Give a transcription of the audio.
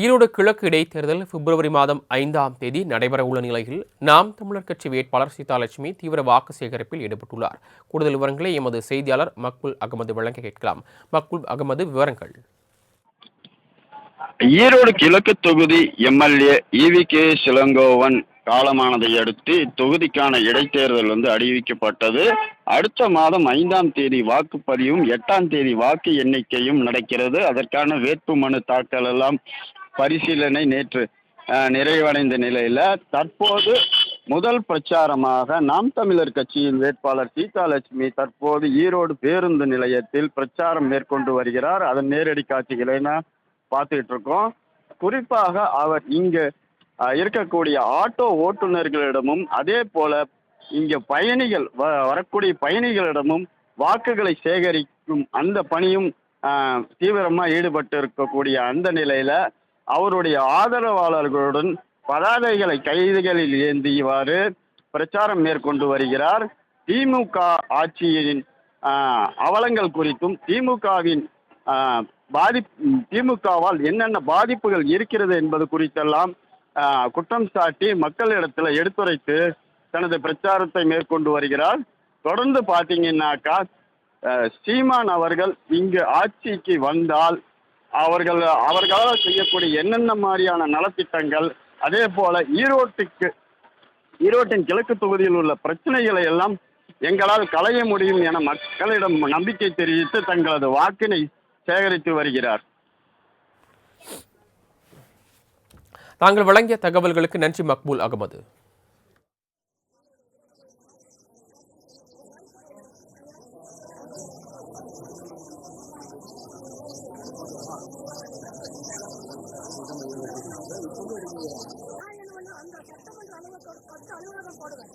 ஈரோடு கிழக்கு இடைத்தேர்தல் பிப்ரவரி மாதம் ஐந்தாம் தேதி நடைபெறவுள்ள நிலையில் நாம் தமிழர் கட்சி வேட்பாளர் சீதாலட்சுமி தீவிர வாக்கு சேகரிப்பில் ஈடுபட்டுள்ளார். கூடுதல் விவரங்களை எமது செய்தியாளர் மக்புல் அகமது வழங்க கேட்கலாம். மக்புல் அகமது விவரங்கள். ஈரோடு கிழக்கு தொகுதி எம்எல்ஏ இவி கே சிலங்கோவன் காலமானதை அடுத்து இத்தொகுதிக்கான இடைத்தேர்தல் வந்து அறிவிக்கப்பட்டது. அடுத்த மாதம் ஐந்தாம் தேதி வாக்குப்பதிவும் எட்டாம் தேதி வாக்கு எண்ணிக்கையும் நடக்கிறது. அதற்கான வேட்புமனு தாக்கல் எல்லாம் பரிசீலனை நேற்று நிறைவடைந்த நிலையில தற்போது முதல் பிரச்சாரமாக நாம் தமிழர் கட்சியின் வேட்பாளர் சீதாலட்சுமி தற்போது ஈரோடு பேருந்து நிலையத்தில் பிரச்சாரம் மேற்கொண்டு வருகிறார். அதன் நேரடி காட்சிகளை நான் பார்த்துக்கிட்டு இருக்கோம். குறிப்பாக அவர் இங்கு இருக்கக்கூடிய ஆட்டோ ஓட்டுநர்களிடமும் அதே போல இங்க பயணிகள் வ- வரக்கூடிய பயணிகளிடமும் வாக்குகளை சேகரிக்கும் அந்த பணியும் தீவிரமா ஈடுபட்டு இருக்கக்கூடிய அந்த நிலையில அவருடைய ஆதரவாளர்களுடன் பதாகைகளை கைதுகளில் ஏந்தியவாறு பிரச்சாரம் மேற்கொண்டு வருகிறார். திமுக ஆட்சியின் அவலங்கள் குறித்தும் திமுகவின் பாதிப் திமுகவால் என்னென்ன பாதிப்புகள் இருக்கிறது என்பது குறித்தெல்லாம் குற்றம் சாட்டி மக்களிடத்தில் எடுத்துரைத்து தனது பிரச்சாரத்தை மேற்கொண்டு வருகிறார். தொடர்ந்து பார்த்தீங்கன்னாக்கா சீமான் அவர்கள் இங்கு ஆட்சிக்கு வந்தால் அவர்கள் அவர்களால் செய்யக்கூடிய என்னென்ன மாதிரியான நலத்திட்டங்கள் அதே போல ஈரோட்டுக்கு ஈரோட்டின் கிழக்கு தொகுதியில் உள்ள பிரச்சனைகளை எல்லாம் எங்களால் களைய முடியும் என மக்களிடம் நம்பிக்கை தெரிவித்து தங்களது வாக்கினை சேகரித்து வருகிறார். தாங்கள் வழங்கிய தகவல்களுக்கு நன்றி மக்பூல் அகமது. அந்த சட்டமன்ற அலுவலகம் அலுவலகம் போடுவேன்